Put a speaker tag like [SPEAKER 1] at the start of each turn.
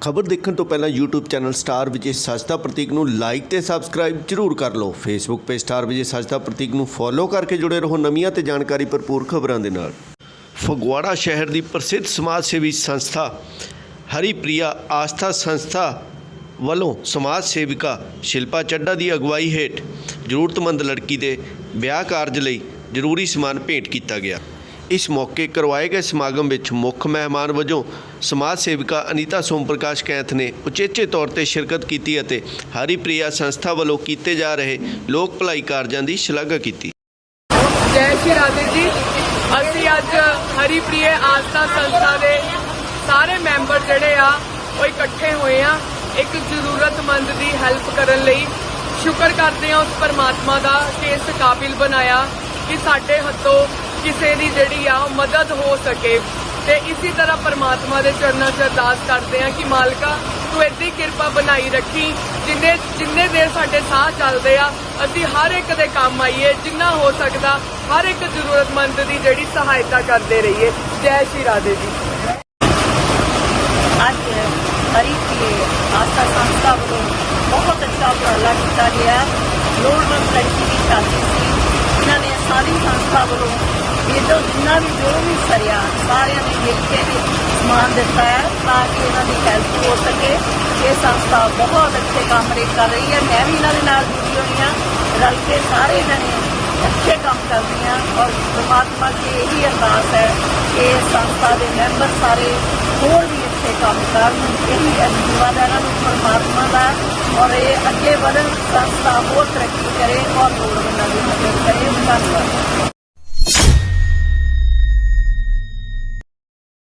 [SPEAKER 1] ਖਬਰ ਦੇਖਣ ਤੋਂ ਪਹਿਲਾਂ YouTube channel star Vijay Sajda Prateek ਨੂੰ ਲਾਈਕ ਤੇ ਸਬਸਕ੍ਰਾਈਬ ਜਰੂਰ ਕਰ ਲਓ। Facebook page star Vijay Sajda Prateek ਨੂੰ ਫੋਲੋ ਕਰਕੇ ਜੁੜੇ ਰਹੋ ਨਵੀਆਂ ਤੇ ਜਾਣਕਾਰੀ ਭਰਪੂਰ ਖਬਰਾਂ ਦੇ ਨਾਲ। ਫਗਵਾੜਾ ਸ਼ਹਿਰ ਦੀ ਪ੍ਰਸਿੱਧ ਸਮਾਜ ਸੇਵੀ ਸੰਸਥਾ ਹਰੀਪ੍ਰਿਆ ਆਸਥਾ ਸੰਸਥਾ ਵੱਲੋਂ ਸਮਾਜ ਸੇਵਿਕਾ ਸ਼ਿਲਪਾ ਚੱਡਾ ਦੀ ਅਗਵਾਈ ਹੇਠ ਜ਼ਰੂਰਤਮੰਦ ਲੜਕੀ ਦੇ ਵਿਆਹ ਕਾਰਜ ਲਈ ਜ਼ਰੂਰੀ ਸਮਾਨ ਭੇਟ ਕੀਤਾ ਗਿਆ। ਇਸ ਮੌਕੇ ਕਰਵਾਏ ਗਏ ਸਮਾਗਮ ਵਿੱਚ ਮੁੱਖ ਮਹਿਮਾਨ ਵਜੋਂ ਸਮਾਜ ਸੇਵਿਕਾ ਅਨੀਤਾ ਸੋਮ ਪ੍ਰਕਾਸ਼ ਕੈਂਥ ਨੇ ਉਚੇਚੇ ਤੌਰ ਤੇ ਸ਼ਿਰਕਤ ਕੀਤੀ ਅਤੇ ਹਰੀਪ੍ਰਿਆ ਸੰਸਥਾ ਵੱਲੋਂ ਕੀਤੇ ਜਾ ਰਹੇ ਲੋਕ ਭਲਾਈ ਕਾਰਜਾਂ ਦੀ ਸ਼ਲਾਘਾ ਕੀਤੀ।
[SPEAKER 2] ਜੈ ਸ਼੍ਰੀ ਰਾਧੇ ਜੀ। ਅਸੀਂ ਅੱਜ ਹਰੀਪ੍ਰਿਏ ਆਸਥਾ ਸੰਸਥਾ ਦੇ ਸਾਰੇ ਮੈਂਬਰ ਜਿਹੜੇ ਆ, ਉਹ ਇਕੱਠੇ ਹੋਏ ਆ। ਇੱਕ ਜ਼ਰੂਰਤਮੰਦ ਦੀ ਹੈਲਪ ਕਰਨ ਲਈ ਸ਼ੁਕਰ ਕਰਦੇ ਆ ਉਸ ਪਰਮਾਤਮਾ ਦਾ ਕਿ ਇਸ ਕਾਬਿਲ ਬਣਾਇਆ ਕਿ ਸਾਡੇ ਹੱਥੋਂ ਕਿਸੇ ਦੀ ਜਿਹੜੀ ਆ ਉਹ ਮਦਦ ਹੋ ਸਕੇ। ਤੇ ਇਸੇ ਤਰ੍ਹਾਂ ਪਰਮਾਤਮਾ ਦੇ ਚਰਨਾਂ 'ਚ ਅਰਦਾਸ ਕਰਦੇ ਆ ਕਿ ਮਾਲਕਾ, ਤੂੰ ਏਦੀ ਕਿਰਪਾ ਬਣਾਈ ਰੱਖੀ, ਜਿੰਨੇ ਜਿੰਨੇ ਦੇਰ ਸਾਡੇ ਸਾਹ ਚੱਲਦੇ ਆ, ਅਸੀਂ ਹਰ ਇੱਕ ਦੇ ਕੰਮ ਆਈਏ, ਜਿੰਨਾ ਹੋ ਸਕਦਾ, ਹਰ ਇੱਕ ਜ਼ਰੂਰਤਮੰਦ ਦੀ ਜਿਹੜੀ ਸਹਾਇਤਾ ਕਰਦੇ ਰਹੀਏ। ਜੈ ਸ਼੍ਰੀ ਰਾਧੇ ਜੀ।
[SPEAKER 3] ਅੱਜ ਹਰੀ ਆਸਾ ਸੰਸਥਾ ਵੱਲੋਂ ਬਹੁਤ ਅੱਛਾ ਉਪਰਾਲਾ ਕੀਤਾ ਗਿਆ। ਲੋੜਵੰਦ ਲੜਕੀ ਦੀ ਸ਼ਾਦੀ ਸੀ। ਇਹਨਾਂ ਨੇ ਸਾਰੀ ਸੰਸਥਾ ਵੱਲੋਂ ਇਹ ਜੋ ਜਿੰਨਾ ਵੀ ਜੋ ਵੀ ਸਰਿਆ, ਸਾਰਿਆਂ ਨੇ ਮਿਲ ਕੇ ਸਮਾਨ ਦਿੱਤਾ ਹੈ ਤਾਂ ਕਿ ਇਹਨਾਂ ਦੀ ਹੈਲਪ ਹੋ ਸਕੇ। ਇਹ ਸੰਸਥਾ ਬਹੁਤ ਅੱਛੇ ਕੰਮ ਕਰ ਰਹੀ ਹੈ। ਮੈਂ ਵੀ ਇਹਨਾਂ ਦੇ ਨਾਲ ਜੁੜੀ ਹੋਈ ਹਾਂ। ਰਲ ਕੇ ਸਾਰੇ ਜਣੇ ਅੱਛੇ ਕੰਮ ਕਰਦੇ ਹਾਂ ਔਰ ਪਰਮਾਤਮਾ ਦੀ ਇਹੀ ਅਰਦਾਸ ਹੈ ਕਿ ਸੰਸਥਾ ਦੇ ਮੈਂਬਰ ਸਾਰੇ ਹੋਰ ਵੀ ਅੱਛੇ ਕੰਮ ਕਰਨ ਇਹੀ ਅਜੀਵਾਦਾ ਇਹਨਾਂ ਨੂੰ, ਪਰਮਾਤਮਾ ਦਾ। ਔਰ ਇਹ ਅੱਗੇ ਵਧਣ ਸੰਸਥਾ ਹੋਰ ਤਰੱਕੀ ਕਰੇ ਔਰ ਲੋੜਵੰਦਾਂ ਦੀ ਮਦਦ ਕਰੇ। ਧੰਨਵਾਦ।